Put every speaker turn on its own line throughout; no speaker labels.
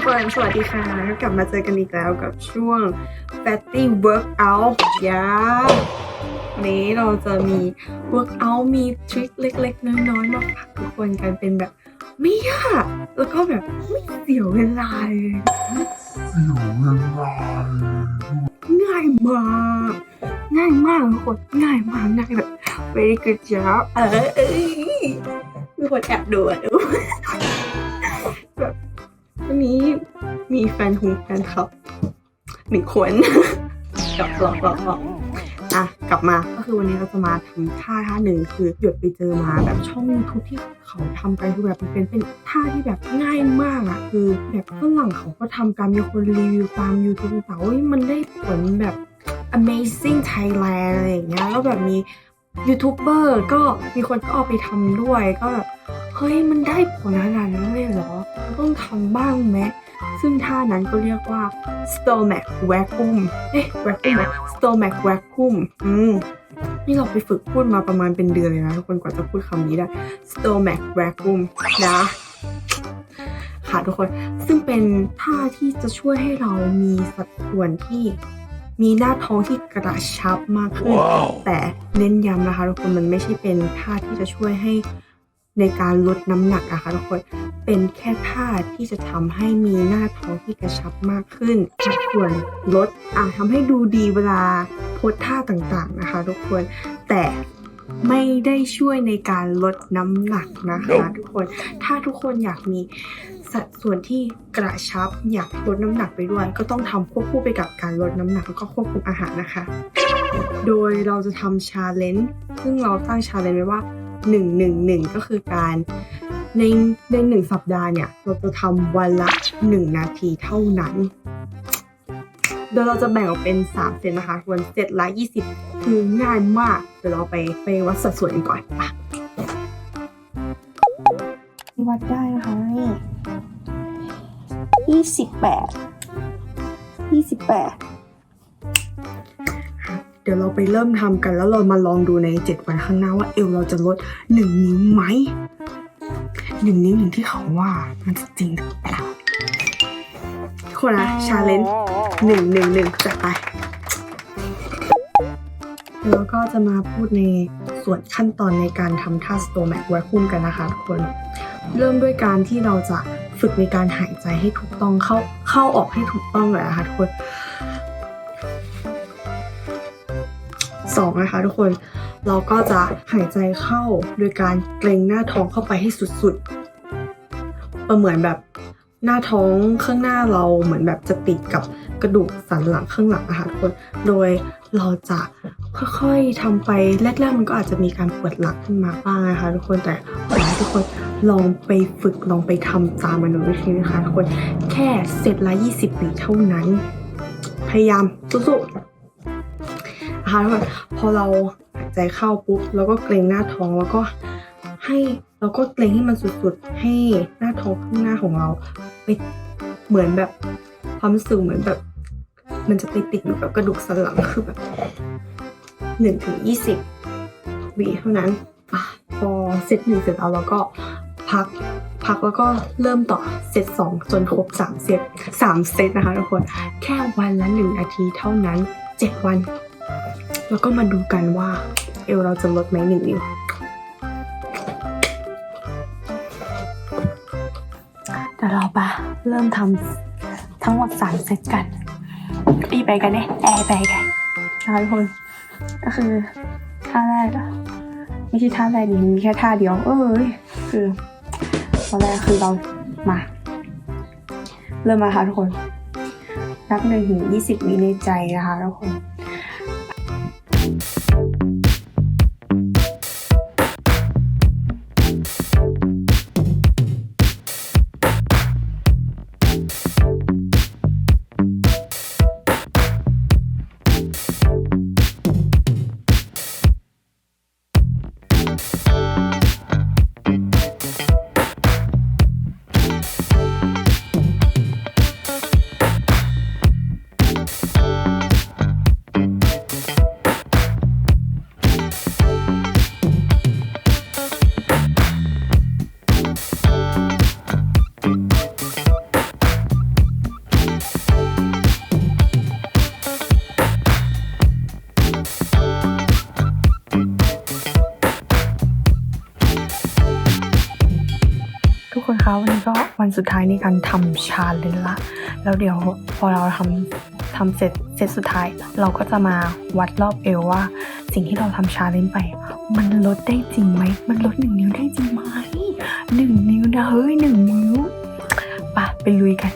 ทุกคนสวัสดีค่ะ กลับมาเจอกันอีกแล้วกับช่วง Fatty Workout ยาวันนี้เราจะมี Workout มีทริคเล็กๆ น้อยๆ มาฝากทุกคนกันเป็นแบบ ไม่ยาก แล้วก็แบบไม่เสียเวลาเลยง่ายมาก ง่ายมากทุกคนง่ายมากง่ายแบบ very good job เออเอ้ยมีคนแอบดูอะดู มีแฟนคงแฟนคลับหนึ่งคนหลอกหลอกหลอกหลอกอะกลับมาก็คือวันนี้เราจะมาทำท่าท่าหนึ่งคือหยดไปเจอมาแบบช่องยูทูบที่เขาทำกันคือแบบเป็นเป็นท่าที่แบบง่ายมากอะคือแบบฝรั่งเขาก็ทำกันมีคนรีวิวตาม YouTube ต่ว่ามันได้ผลแบบ amazing Thailand อะไรอย่างเงี้ยแล้วแบบมียูทูบเบอร์ก็มีคนก็เอาไปทำด้วยก็แบบเฮ้ยมันได้ผลขนาดนั้นเลยเหรอต้องทำบ้างไหม ซึ่งท่านั้นก็เรียกว่า stomach vacuum เอ๊ะ vacuum เหรอ stomach vacuum อืมนี่เราไปฝึกพูดมาประมาณเป็นเดือนเลยนะทุกคนกว่าจะพูดคำนี้ได้ stomach vacuum นะค่ะทุกคน ซึ่งเป็นท่าที่จะช่วยให้เรามีสัดส่วนที่มีหน้าท้องที่กระชับมากขึ้นแต่เน้นย้ำนะคะทุกคนมันไม่ใช่เป็นท่าที่จะช่วยให้ในการลดน้ำหนักอะคะทุกคน เป็นแค่ท่าที่จะทำให้มีหน้าท้องที่กระชับมากขึ้นส่วนลดอะทำให้ดูดีเวลาโพสท่าต่างๆนะคะทุกคนแต่ไม่ได้ช่วยในการลดน้ำหนักนะคะทุกคน ถ้าทุกคนอยากมีสัดส่วนที่กระชับอยากลดน้ำหนักไปด้วย ก็ต้องทำควบคู่ไปกับการลดน้ำหนักแล้วก็ควบคุมอาหารนะคะ โดยเราจะทำชาเลนจ์ซึ่งเราตั้งชาเลนจ์ไว้ว่า 1 1 1 ก็คือการ ในในหนึ่งสัปดาห์เนี่ย เราจะทำวันละ 1 นาทีเท่านั้นโดยเราจะแบ่งออกเป็น 3 เซตนะคะทวนเซตละ 20 คือง่ายมาก เดี๋ยวเราไปไปวัดสัดส่วนกันก่อนอะวัดได้นะคะนี่ยี่สิบแปดยี่สิบแปดเดี๋ยวเราไปเริ่มทำกันแล้วเรามาลองดูใน 7 วันข้างหน้าว่าเอวเราจะลด 1 นิ้วไหม หนึ่งนิ้วอย่งที่เขาว่ามันจริงหรือเปล่าทุกคนนะชาเลนจ์หนึ่งหนึ่งหนึ่งจัดไป แล้วก็จะมาพูดในส่วนขั้นตอนในการทำท่า stomach vacuum กันนะคะทุกคน เริ่มด้วยการที่เราจะฝึกในการหายใจให้ถูกต้องเข้าเข้าออกให้ถูกต้องเลยนะคะทุกคนสองนะคะทุกคน เราก็จะหายใจเข้าโดยการเกรงหน้าท้องเข้าไปให้สุดๆประเหมือนแบบหน้าท้องข้างหน้าเราเหมือนแบบจะติดกับกระดูกสันหลังข้างหลังนะคะทุกคนโดยเราจะค่อยๆทำไปแรกๆมันก็อาจจะมีการปวดหลังขึ้นมาบ้างนะคะทุกคนแต่ขอให้ทุกคนลองไปฝึกลองไปทำตามมันดูวิธีนะคะทุกคนแค่เสร็จละ20วิเท่านั้น พยายามสู้ๆนะคะทุกคนพอเรา ใจเข้าปุ๊บเราก็เกรงหน้าท้องแล้วก็ให้เราก็เกรงให้มันสุดๆ ให้หน้าท้องข้างหน้าของเราไปเหมือนแบบความรู้สึกเหมือนแบบ มันจะไปติดอยู่กับกระดูกสันหลังคือแบบหนึ่งถึงยี่สิบวิเท่านั้นอพอเซตหนึ่งเสร็จแล้วเราก็พักพักแล้วก็เริ่มต่อเซตสองจนครบสามเซตสามเซตนะคะทุกคน แค่วันละหนึ่งนาทีเท่านั้นเจ็ดวัน แล้วก็มาดูกันว่า เอวเราจะลดไหมหนึ่งนิ้วเดี๋ยวเราปะเริ่มทำทั้งหมดสามเซตกันอีไปกันเนี่ยแอร์ไปกันนะคะทุกคนก็คือท่าแรกอะไม่ใช่ท่าแรกดิมีแค่ท่าเดียว เอ้ยคือตอนแรกคือเรามา เริ่มมาค่ะทุกคน นับหนึ่งถึงยี่สิบวิในใจนะคะทุกคน
คน วันสุดท้ายในการทำชาเลนจ์ละ แล้วเดี๋ยวพอเราทำทำเสร็จเสร็จสุดท้าย เราก็จะมาวัดรอบเอวว่า สิ่งที่เราทำชาเลนจ์ไป มันลดได้จริงไหม มันลดหนึ่งนิ้วได้จริงไหมหนึ่งนิ้วนะเฮ้ยหนึ่งนิ้วไปะไปลุยกัน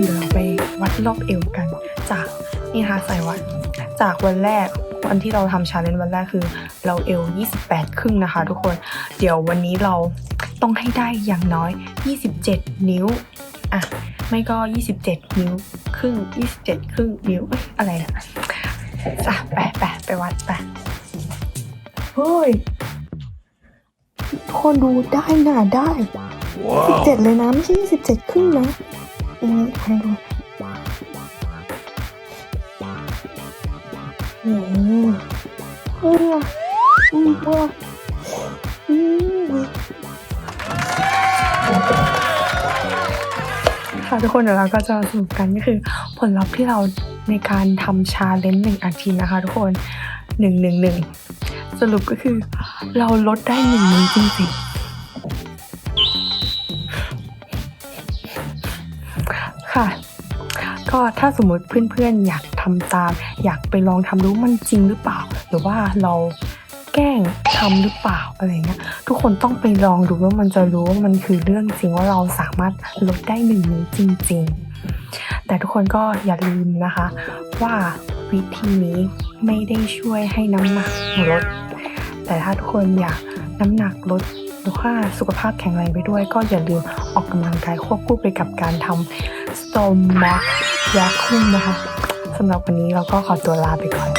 คนเดี๋ยวเราไปวัดรอบเอวกัน จากนี่นะคะใส่วัด จากวันแรกวันที่เราทำชาเลนจ์วันแรกคือ เราเอว 28 ครึ่งนะคะ ทุกคน เดี๋ยววันนี้เราต้องให้ได้อย่างน้อย 27 นิ้ว อะ ไม่ก็ 27 นิ้วครึ่ง 27 ครึ่งนิ้วออะไรอะจ้ะไปไปไปวัดไปเฮ้ย คนดูได้น่ะได้17 เลยนะ ไม่ใช่ 27 ครึ่งนะ อืมให้ดูโอ้โหเอออืมอืมค่ะทุกคนเดี๋ยวเราก็จะสรุปกันก็คือผลลัพธ์ที่เราในการทำชาเลนจ์หนึ่งอาทิตย์นะคะทุกคนหนึ่งหนึ่งหนึ่งสรุปก็คือเราลดได้หนึ่งนิ้วจริงๆ ค่ะ ก็ถ้าสมมติเพื่อนๆ อยากทำตาม อยากไปลองทำดูมันจริงหรือเปล่า หรือว่าเราแกล้งทำหรือเปล่าอะไรเงี้ยทุกคนต้องไปลองดูว่ามันจะรู้ว่ามันคือเรื่องจริงว่าเราสามารถลดได้หนึ่งนิ้วจริง ๆ แต่ทุกคนก็อย่าลืมนะคะ ว่าวิธีนี้ไม่ได้ช่วยให้น้ำหนักลด แต่ถ้าทุกคนอยากน้ำหนักลดหรือว่าสุขภาพแข็งแรงไปด้วย ก็อย่าลืมออกกำลังกายควบคู่ไปกับการทำ สโตมแม็กยาคุ้มนะคะสำหรับวันนี้เราก็ขอตัวลาไปก่อน